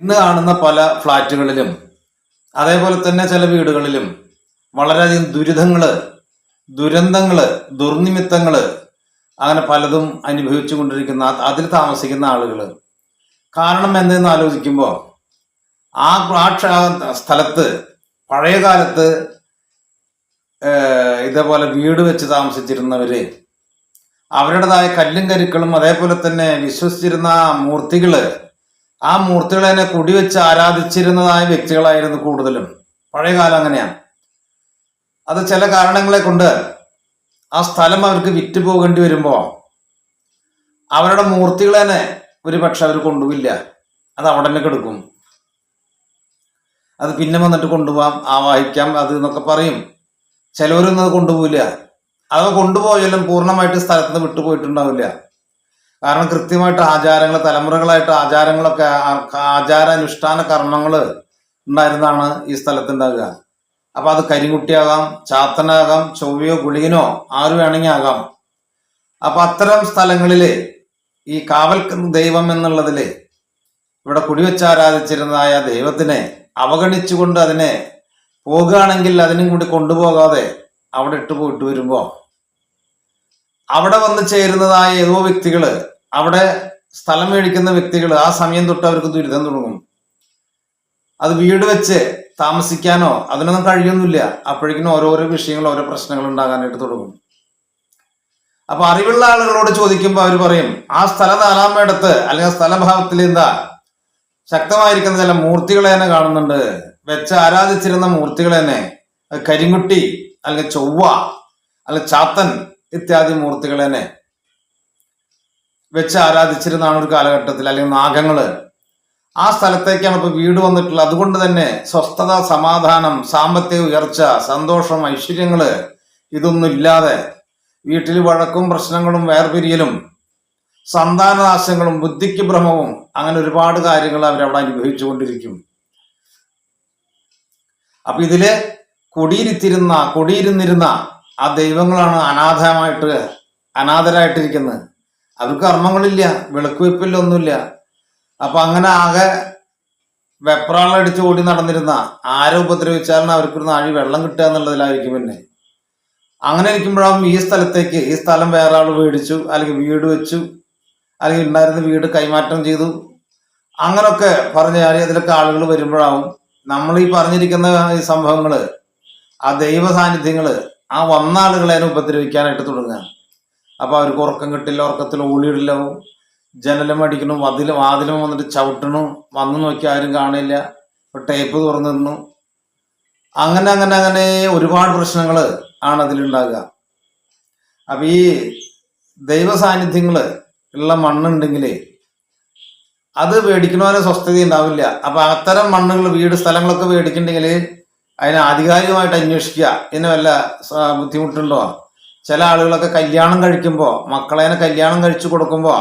ഇന്ന് കാണുന്ന പല ഫ്ലാറ്റുകളിലും അതേപോലെ തന്നെ ചില വീടുകളിലും വളരെയധികം ദുരിതങ്ങൾ ദുരന്തങ്ങൾ ദുർനിമിത്തങ്ങൾ അങ്ങനെ പലതും അനുഭവിച്ചു കൊണ്ടിരിക്കുന്ന അതിൽ താമസിക്കുന്ന ആളുകൾ കാരണം എന്തെന്ന് ആലോചിക്കുമ്പോൾ ആ സ്ഥലത്ത് പഴയ കാലത്ത് ഇതേപോലെ വീട് വെച്ച് താമസിച്ചിരുന്നവര് അവരുടേതായ കല്ലും കരുക്കളും അതേപോലെ തന്നെ വിശ്വസിച്ചിരുന്ന മൂർത്തികൾ ആ മൂർത്തികളെ തന്നെ കുടിവെച്ച് ആരാധിച്ചിരുന്നതായ വ്യക്തികളായിരുന്നു കൂടുതലും. പഴയ കാലം അങ്ങനെയാണ്. അത് ചില കാരണങ്ങളെ കൊണ്ട് ആ സ്ഥലം അവർക്ക് വിറ്റ് പോകേണ്ടി വരുമ്പോ അവരുടെ മൂർത്തികളെ തന്നെ ഒരു പക്ഷെ അവർ കൊണ്ടുപോയില്ല അത് അവിടെ തന്നെ കിടക്കും. അത് പിന്നെ വന്നിട്ട് കൊണ്ടുപോകാം ആവാഹിക്കാം അത് എന്നൊക്കെ പറയും. ചിലവരൊന്നും അത് കൊണ്ടുപോയില്ല അത് കൊണ്ടുപോയാലും പൂർണമായിട്ട് സ്ഥലത്ത് നിന്ന് വിട്ടുപോയിട്ടുണ്ടാവില്ല. കാരണം കൃത്യമായിട്ട് ആചാരങ്ങൾ തലമുറകളായിട്ട് ആചാരങ്ങളൊക്കെ ആചാര അനുഷ്ഠാന കർമ്മങ്ങൾ ഉണ്ടായിരുന്നാണ് ഈ സ്ഥലത്ത് ഉണ്ടാകുക അപ്പൊ അത് കരിങ്കുട്ടിയാകാം ചാത്തനാകാം ചൊവ്വയോ ഗുളികനോ ആര് വേണമെങ്കിൽ ആകാം. അപ്പൊ അത്തരം സ്ഥലങ്ങളിൽ ഈ കാവൽ ദൈവം എന്നുള്ളതിൽ ഇവിടെ കുടിവെച്ച് ആരാധിച്ചിരുന്നതായ ദൈവത്തിനെ അവഗണിച്ചുകൊണ്ട് അതിനെ പോകുകയാണെങ്കിൽ അതിനും കൂടി കൊണ്ടുപോകാതെ അവിടെ ഇട്ട് പോയിട്ട് വരുമ്പോ അവിടെ വന്ന് ചേരുന്നതായ ഏതോ വ്യക്തികൾ അവിടെ സ്ഥലം മേടിക്കുന്ന വ്യക്തികൾ ആ സമയം തൊട്ട് അവർക്ക് ദുരിതം തുടങ്ങും. അത് വീട് വെച്ച് താമസിക്കാനോ അതിനൊന്നും കഴിയൊന്നുമില്ല അപ്പോഴേക്കും ഓരോരോ വിഷയങ്ങൾ ഓരോ പ്രശ്നങ്ങൾ ഉണ്ടാകാനായിട്ട് തുടങ്ങും. അപ്പൊ അറിവുള്ള ആളുകളോട് ചോദിക്കുമ്പോൾ അവർ പറയും ആ സ്ഥല നാലാമയിടത്ത് അല്ലെങ്കിൽ സ്ഥലഭാവത്തിൽ എന്താ? ശക്തമായിരിക്കുന്ന ചില മൂർത്തികളെ തന്നെ കാണുന്നുണ്ട്. വെച്ച് ആരാധിച്ചിരുന്ന മൂർത്തികളെ തന്നെ കരിങ്കുട്ടി അല്ലെങ്കിൽ ചൊവ്വ അല്ലെങ്കിൽ ചാത്തൻ ഇത്യാദി മൂർത്തികളെ തന്നെ വെച്ച് ആരാധിച്ചിരുന്നാണ് ഒരു കാലഘട്ടത്തിൽ അല്ലെങ്കിൽ നാഗങ്ങൾ. ആ സ്ഥലത്തേക്കാണ് ഇപ്പൊ വീട് വന്നിട്ടുള്ളത്. അതുകൊണ്ട് തന്നെ സ്വസ്ഥത സമാധാനം സാമ്പത്തിക ഉയർച്ച സന്തോഷം ഐശ്വര്യങ്ങൾ ഇതൊന്നും ഇല്ലാതെ വീട്ടിൽ വഴക്കും പ്രശ്നങ്ങളും വേർപിരിയലും സന്താനനാശങ്ങളും ബുദ്ധിക്ക് ഭ്രമവും അങ്ങനെ ഒരുപാട് കാര്യങ്ങൾ അവരവിടെ അനുഭവിച്ചു കൊണ്ടിരിക്കും അപ്പൊ ഇതിൽ കൊടിയിരുത്തിരുന്ന കൊടിയിരുന്നിരുന്ന ആ ദൈവങ്ങളാണ് അനാഥമായിട്ട് അനാഥരായിട്ടിരിക്കുന്നത്. അവർക്ക് കർമ്മങ്ങളില്ല വിളക്കുവെപ്പില്ല ഒന്നുമില്ല അപ്പൊ അങ്ങനെ ആകെ വെപ്രാളടിച്ച് ഓടി നടന്നിരുന്ന ആരെ ഉപദ്രവിച്ചാലും അവർക്കൊരു നാഴി വെള്ളം കിട്ടുക എന്നുള്ളതിലായിരിക്കും പിന്നെ. അങ്ങനെ ഇരിക്കുമ്പോഴാവും ഈ സ്ഥലത്തേക്ക് ഈ സ്ഥലം വേറെ ആൾ മേടിച്ചു അല്ലെങ്കിൽ വീട് വെച്ചു അല്ലെങ്കിൽ ഉണ്ടായിരുന്ന വീട് കൈമാറ്റം ചെയ്തു. അങ്ങനൊക്കെ പറഞ്ഞു ഞാൻ ഇതിലൊക്കെ ആളുകൾ വരുമ്പോഴാവും നമ്മൾ ഈ പറഞ്ഞിരിക്കുന്ന ഈ സംഭവങ്ങൾ ആ ദൈവ സാന്നിധ്യങ്ങൾ ആ വന്ന ആളുകളെ ഉപദ്രവിക്കാനായിട്ട് തുടങ്ങുക. അപ്പൊ അവർക്ക് ഉറക്കം കിട്ടില്ല ഉറക്കത്തിൽ ഓടിയിടില്ലാവും ജനലും അടിക്കണു വതിലും വാതിലും വന്നിട്ട് ചവിട്ടണു. വന്നു നോക്കി ആരും കാണില്ല. ടേപ്പ് തുറന്നിരുന്നു അങ്ങനെ അങ്ങനെ അങ്ങനെ ഒരുപാട് പ്രശ്നങ്ങൾ ആണ് അതിലുണ്ടാകുക അപ്പൊ ഈ ദൈവ സാന്നിധ്യങ്ങൾ ഉള്ള മണ്ണുണ്ടെങ്കിൽ അത് മേടിക്കണവരെ സ്വസ്ഥത ഉണ്ടാവില്ല. അപ്പൊ അത്തരം മണ്ണുകൾ വീട് സ്ഥലങ്ങളൊക്കെ മേടിക്കണ്ടെങ്കിൽ അതിനെ ആധികാരികമായിട്ട് അന്വേഷിക്കുക. ഇതിന് വല്ല ബുദ്ധിമുട്ടുണ്ടോ? ചില ആളുകളൊക്കെ കല്യാണം കഴിക്കുമ്പോൾ മക്കളേനെ കല്യാണം കഴിച്ചു കൊടുക്കുമ്പോൾ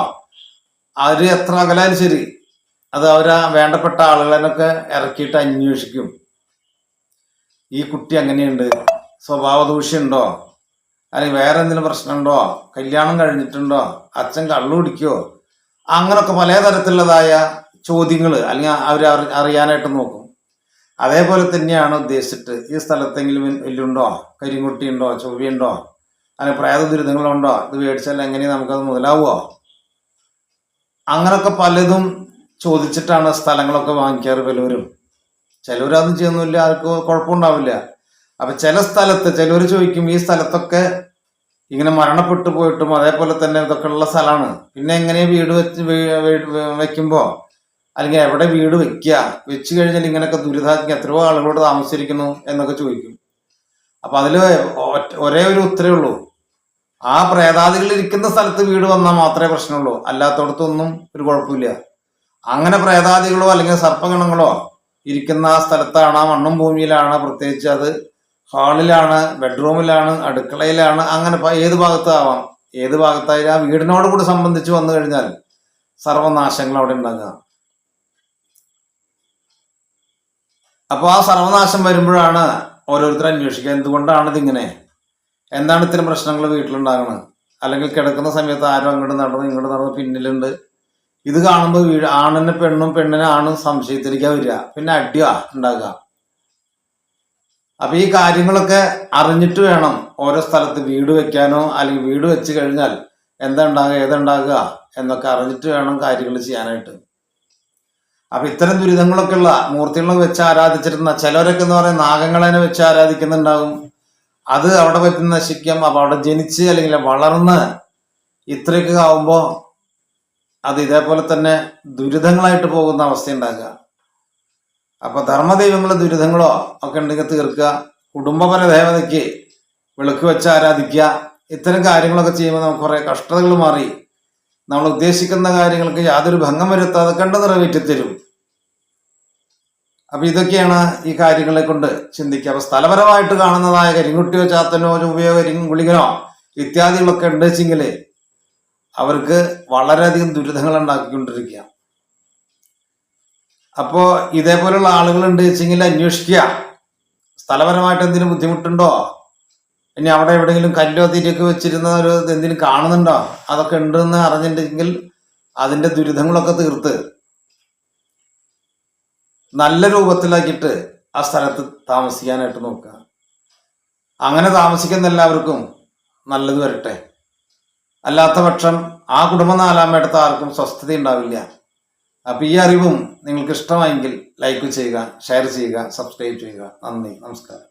അവർ എത്ര അകലാലും ശരി. അത് അവരാ വേണ്ടപ്പെട്ട ആളുകളെന്നൊക്കെ ഇറക്കിയിട്ട് അന്വേഷിക്കും. ഈ കുട്ടി അങ്ങനെയുണ്ട്. സ്വഭാവ ദൂഷ്യമുണ്ടോ അല്ലെങ്കിൽ വേറെ എന്തെങ്കിലും പ്രശ്നമുണ്ടോ? കല്യാണം കഴിഞ്ഞിട്ടുണ്ടോ? അച്ഛൻ കള്ളു കുടിക്കോ അങ്ങനൊക്കെ പലതരത്തിലുള്ളതായ ചോദ്യങ്ങൾ അല്ലെങ്കിൽ അവർ അറിയാനായിട്ട് നോക്കും. അതേപോലെ തന്നെയാണ് ഉദ്ദേശിച്ചിട്ട് ഈ സ്ഥലത്തെങ്കിലും എല്ലുണ്ടോ കരിങ്കുട്ടിയുണ്ടോ? ചൊവ്വയുണ്ടോ? അങ്ങനെ പ്രേത ദുരിതങ്ങളുണ്ടോ ഇത് മേടിച്ചാൽ എങ്ങനെ നമുക്കത് മുതലാവുമോ അങ്ങനൊക്കെ പലതും ചോദിച്ചിട്ടാണ് സ്ഥലങ്ങളൊക്കെ വാങ്ങിക്കാറ് പലവരും ചിലവരതൊന്നും ചെയ്യുന്നില്ല ആർക്ക് കുഴപ്പമുണ്ടാവില്ല അപ്പൊ ചില സ്ഥലത്ത് ചിലവർ ചോദിക്കും ഈ സ്ഥലത്തൊക്കെ ഇങ്ങനെ മരണപ്പെട്ടു പോയിട്ടും അതേപോലെ തന്നെ ഇതൊക്കെ ഉള്ള സ്ഥലമാണ് പിന്നെ എങ്ങനെ വീട് വെച്ച് വെക്കുമ്പോ? അല്ലെങ്കിൽ എവിടെ വീട് വെക്കുക? വെച്ച് കഴിഞ്ഞാൽ ഇങ്ങനെയൊക്കെ ദുരിതാക്കി എത്രയോ ആളുകളോട് താമസിച്ചിരിക്കുന്നു എന്നൊക്കെ ചോദിക്കും. അപ്പൊ അതിൽ ഒരേ ഒരു ഉത്തരേ ഉള്ളൂ. ആ പ്രേതാദികൾ ഇരിക്കുന്ന സ്ഥലത്ത് വീട് വന്നാൽ മാത്രമേ പ്രശ്നമുള്ളൂ. അല്ലാത്തടത്തൊന്നും ഒരു കുഴപ്പമില്ല. അങ്ങനെ പ്രേതാദികളോ അല്ലെങ്കിൽ സർപ്പഗണങ്ങളോ ഇരിക്കുന്ന ആ സ്ഥലത്താണ് മണ്ണും ഭൂമിയിലാണ്. പ്രത്യേകിച്ച് അത് ഹാളിലാണ് ബെഡ്റൂമിലാണ് അടുക്കളയിലാണ് അങ്ങനെ ഏത് ഭാഗത്താവാം. ഏത് ഭാഗത്തായാലും ആ വീടിനോട് കൂടി സംബന്ധിച്ച് വന്നു കഴിഞ്ഞാൽ സർവനാശങ്ങൾ അവിടെ ഉണ്ടാകുക. അപ്പൊ ആ സർവനാശം വരുമ്പോഴാണ് ഓരോരുത്തർ അന്വേഷിക്കുക. എന്തുകൊണ്ടാണ് ഇതിങ്ങനെ? എന്താണ് ഇത്തരം പ്രശ്നങ്ങൾ വീട്ടിലുണ്ടാകുന്നത് അല്ലെങ്കിൽ കിടക്കുന്ന സമയത്ത് ആരും അങ്ങോട്ട് നടന്നു ഇങ്ങോട്ട് നടന്നു പിന്നിലുണ്ട്. ഇത് കാണുമ്പോൾ വീട് ആണിനെ പെണ്ണും പെണ്ണിനെ ആണും സംശയത്തിരിക്കാൻ വരിക. പിന്നെ അടിയാ ഉണ്ടാകുക. അപ്പൊ ഈ കാര്യങ്ങളൊക്കെ അറിഞ്ഞിട്ട് വേണം ഓരോ സ്ഥലത്ത് വീട് വെക്കാനോ അല്ലെങ്കിൽ വീട് വെച്ച് കഴിഞ്ഞാൽ എന്താ ഉണ്ടാകുക ഏതുണ്ടാകുക എന്നൊക്കെ അറിഞ്ഞിട്ട് വേണം കാര്യങ്ങൾ ചെയ്യാനായിട്ട്. അപ്പൊ ഇത്തരം ദുരിതങ്ങളൊക്കെ ഉള്ള മൂർത്തികളൊക്കെ വെച്ച് ആരാധിച്ചിരുന്ന ചിലരൊക്കെ എന്ന് പറയുന്ന നാഗങ്ങളെ വെച്ച് ആരാധിക്കുന്നുണ്ടാകും. അത് അവിടെ പറ്റി നശിക്കാം അപ്പൊ അവിടെ ജനിച്ച് അല്ലെങ്കിൽ വളർന്ന് ഇത്രയൊക്കെ ആവുമ്പോ അത് ഇതേപോലെ തന്നെ ദുരിതങ്ങളായിട്ട് പോകുന്ന അവസ്ഥ ഉണ്ടാകുക അപ്പൊ ധർമ്മദൈവങ്ങളെ ദുരിതങ്ങളോ ഒക്കെ ഉണ്ടെങ്കിൽ തീർക്കുക. കുടുംബപര ദേവതയ്ക്ക് വിളക്ക് വെച്ച് ആരാധിക്കുക. ഇത്തരം കാര്യങ്ങളൊക്കെ ചെയ്യുമ്പോൾ നമുക്ക് കുറെ കഷ്ടതകൾ മാറി. നമ്മൾ ഉദ്ദേശിക്കുന്ന കാര്യങ്ങൾക്ക് യാതൊരു ഭംഗം വരുത്താതെ കണ്ടു നിറവേറ്റി തരും അപ്പൊ ഇതൊക്കെയാണ് ഈ കാര്യങ്ങളെ കൊണ്ട് ചിന്തിക്കുക. അപ്പൊ സ്ഥലപരമായിട്ട് കാണുന്നതായ കരിങ്കുട്ടിയോ ചാത്തനോ ചുവയോ കരിങ്കുളികനോ ഇത്യാദികളൊക്കെ ഉണ്ട് വെച്ചെങ്കിൽ അവർക്ക് വളരെയധികം ദുരിതങ്ങൾ ഉണ്ടാക്കിക്കൊണ്ടിരിക്കുക. അപ്പോ ഇതേപോലെയുള്ള ആളുകൾ ഉണ്ട് വെച്ചെങ്കിൽ അന്വേഷിക്കുക. സ്ഥലപരമായിട്ട് എന്തെങ്കിലും ബുദ്ധിമുട്ടുണ്ടോ? ഇനി അവിടെ എവിടെയെങ്കിലും കല്ലോ തിരിയൊക്കെ വെച്ചിരുന്ന ഒരു എന്തെങ്കിലും കാണുന്നുണ്ടോ? അതൊക്കെ ഉണ്ടെന്ന് അറിഞ്ഞിട്ടുണ്ടെങ്കിൽ അതിന്റെ ദുരിതങ്ങളൊക്കെ തീർത്ത് നല്ല രൂപത്തിലാക്കിയിട്ട് ആ സ്ഥലത്ത് താമസിക്കാനായിട്ട് നോക്കുക. അങ്ങനെ താമസിക്കുന്ന എല്ലാവർക്കും നല്ലത് വരട്ടെ. അല്ലാത്ത പക്ഷം ആ കുടുംബം നാലാമേടത്ത് ആർക്കും സ്വസ്ഥത ഉണ്ടാവില്ല. അപ്പൊ ഈ അറിവും നിങ്ങൾക്ക് ഇഷ്ടമായെങ്കിൽ ലൈക്ക് ചെയ്യുക ഷെയർ ചെയ്യുക സബ്സ്ക്രൈബ് ചെയ്യുക. നന്ദി നമസ്കാരം.